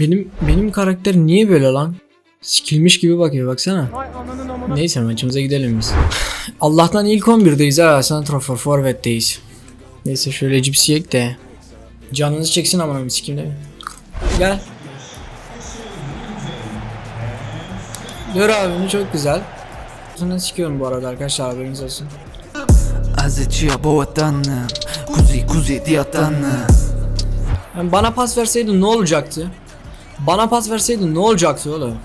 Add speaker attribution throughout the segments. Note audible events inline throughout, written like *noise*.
Speaker 1: Benim benim karakter niye böyle lan? Sikilmiş gibi bakıyor baksana. Neyse maçımıza gidelim biz. Allah'tan ilk 11'deyiz ha. Santrafor forvetteyiz. Neyse şöyle cipsi yek de. Canınızı çeksin amına bir sikim de. Gel. Dur abim çok güzel. Sana sikiyorum bu arada arkadaşlar haberiniz olsun.
Speaker 2: Azıcıya boğatanım Kuzi kuzi diyatanım
Speaker 1: Yani bana pas verseydin ne olacaktı? Bana pas verseydin ne olacaktı oğlum?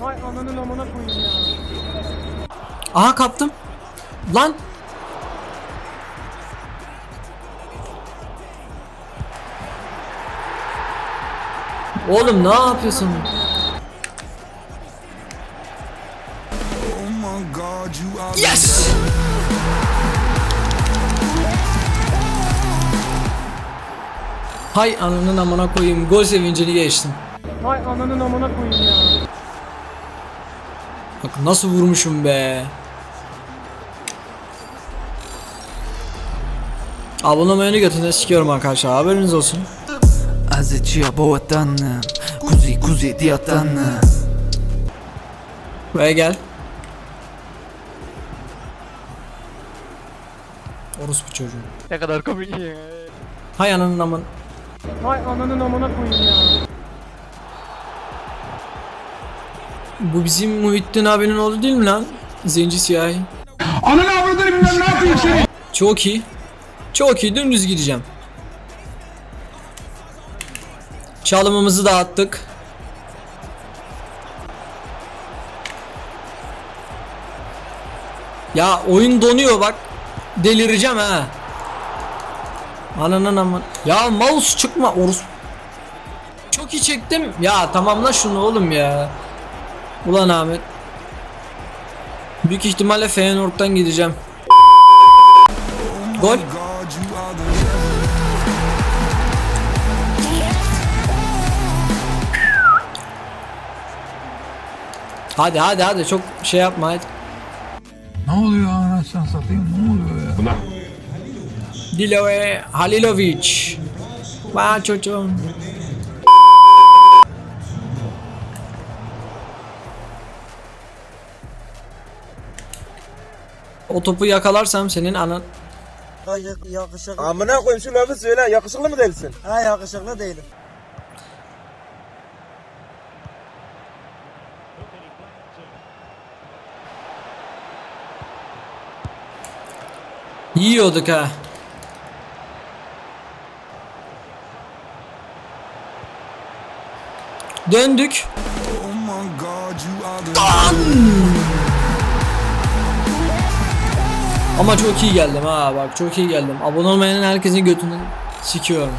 Speaker 3: Vay ananın amına koyayım ya.
Speaker 1: Aha kaptım. Lan. Oğlum ne yapıyorsun? Hay ananın amına koyayım. Gol sevincini geçtim.
Speaker 3: Vay ananın amına koyayım ya.
Speaker 1: Bak nasıl vurmuşum be. Abone olmayanı götüne sikiyorum arkadaşlar haberiniz olsun.
Speaker 2: Azıcıya boğatanım Kuzi kuzi diyatanım
Speaker 1: Buraya gel. Orospu çocuğu.
Speaker 3: Ne kadar komik ya.
Speaker 1: Hay ananın amın.
Speaker 3: Vay ananın amına koyayım ya.
Speaker 1: Bu bizim Muhittin abinin oğlu değil mi lan? Zenci siyahi.
Speaker 4: Ananı avradını bilmem ne yapayım seni.
Speaker 1: Çok iyi. Çok iyi dümdüz gideceğim. Çalımımızı da attık. Ya oyun donuyor bak. Delireceğim ha. Ananın aman. Ya mouse çıkma orus. Çok iyi çektim. Ya tamamla şunu oğlum ya. Ulan Ahmet. Büyük ihtimalle Feyenoord'dan gideceğim. Gol. Hadi hadi hadi çok şey yapma hadi.
Speaker 4: Ne oluyor anasını satayım ne oluyor ya?
Speaker 1: Dilove Halilovic. Vay çocuğum. O topu yakalarsam senin anan...
Speaker 5: Yakışıklı.
Speaker 6: Amına koyayım şu lafı söyle yakışıklı mı değilsin?
Speaker 5: Ha yakışıklı değilim.
Speaker 1: Yiyorduk ha. Döndük.
Speaker 2: Oh the
Speaker 1: Ama çok iyi geldim ha bak çok iyi geldim. Abone olmayan herkesin götünü sikiyorum.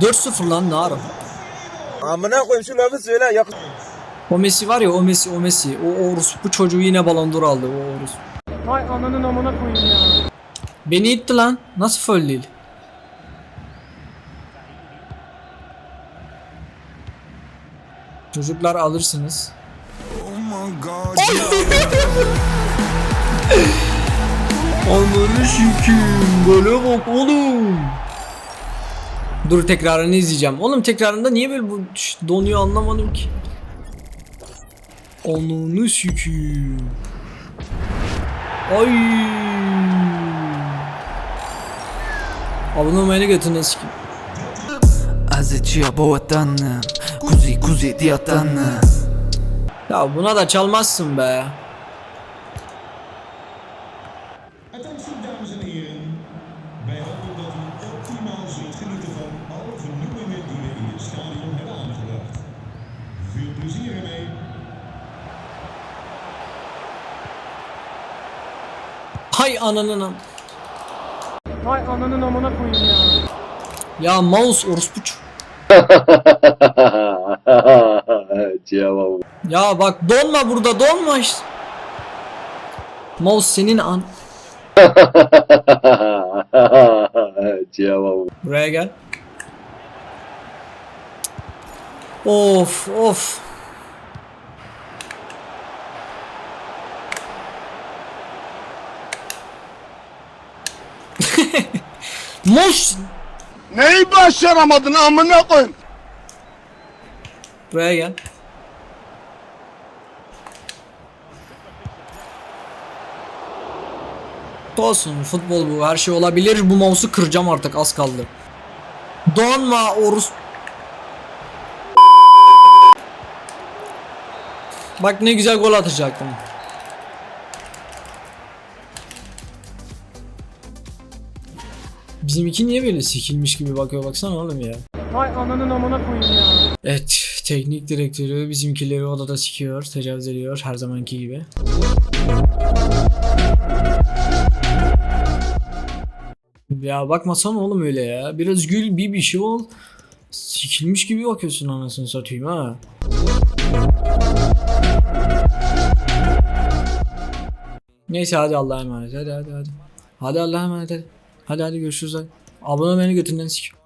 Speaker 1: Dört sıfır lan ne ara?
Speaker 6: Amına koyayım şu lafı söyle yakış...
Speaker 1: O Messi var ya o Messi o Messi. O orospu çocuğu yine balon d'Or aldı o orospu.
Speaker 3: Vay ananın amına koyayım ya.
Speaker 1: Beni itti lan. Nasıl foul değil? Çocuklar alırsınız. Ananı sikim. Böyle bak oğlum. Dur tekrarını izleyeceğim. Oğlum tekrarında niye böyle bu donuyor anlamadım ki. Ananı sikim. Ay. Abone olmayı götüne sikim.
Speaker 2: Azıcıya boğatanım Kuzi kuzi diyatanım
Speaker 1: Ya buna da çalmazsın be. Hay ananın am.
Speaker 3: Vay ananın amına koyayım ya.
Speaker 1: Ya mouse orospu
Speaker 6: Cevap.
Speaker 1: Ya bak donma burada donma işte. Mouse senin an.
Speaker 6: Cevap.
Speaker 1: Buraya gel. Of of. *laughs* Moş
Speaker 2: Neyi başaramadın amına koyayım?
Speaker 1: Buraya gel. Olsun futbol bu her şey olabilir bu mouse'u kıracağım artık az kaldı. Donma Orus. Bak ne güzel gol atacaktım. Bizimki niye böyle sikilmiş gibi bakıyor baksana oğlum ya.
Speaker 3: Hay ananın amına koyayım ya.
Speaker 1: Evet, teknik direktörü bizimkileri odada sikiyor, tecavüz ediyor her zamanki gibi. Ya bakmasana oğlum öyle ya. Biraz gül bir bir şey ol. Sikilmiş gibi bakıyorsun anasını satayım ha. Neyse hadi Allah'a emanet hadi hadi hadi. Hadi Allah'a emanet hadi. Hadi hadi görüşürüz. Abone beni götünden sik.